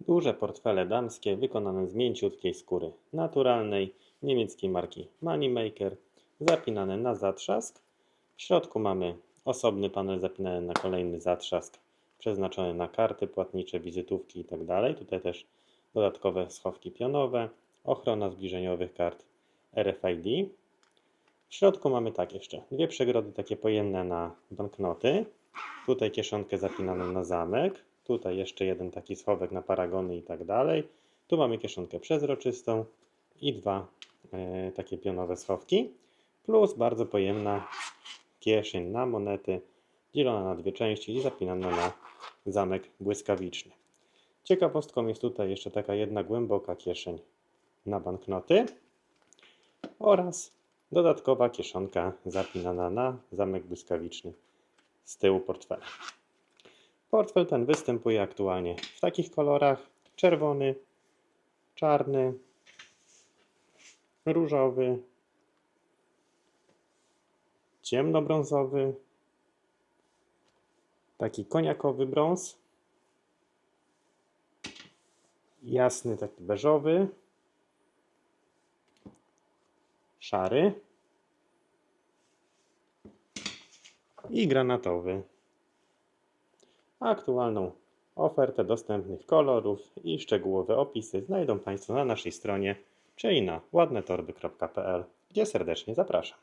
Duże portfele damskie wykonane z mięciutkiej skóry naturalnej niemieckiej marki Moneymaker, zapinane na zatrzask. W środku mamy osobny panel zapinany na kolejny zatrzask, przeznaczony na karty płatnicze, wizytówki itd. Tutaj też dodatkowe schowki pionowe, ochrona zbliżeniowych kart RFID. W środku mamy tak jeszcze dwie przegrody takie pojemne na banknoty. Tutaj kieszonkę zapinaną na zamek. Tutaj jeszcze jeden taki schowek na paragony i tak dalej. Tu mamy kieszonkę przezroczystą i dwa e, takie pionowe schowki. Plus bardzo pojemna kieszeń na monety, dzielona na dwie części i zapinana na zamek błyskawiczny. Ciekawostką jest tutaj jeszcze taka jedna głęboka kieszeń na banknoty oraz dodatkowa kieszonka zapinana na zamek błyskawiczny z tyłu portfela. Portfel ten występuje aktualnie w takich kolorach: czerwony, czarny, różowy, ciemnobrązowy, taki koniakowy brąz, jasny taki beżowy, szary i granatowy. Aktualną ofertę dostępnych kolorów i szczegółowe opisy znajdą Państwo na naszej stronie, czyli na ładnetorby.pl, gdzie serdecznie zapraszam.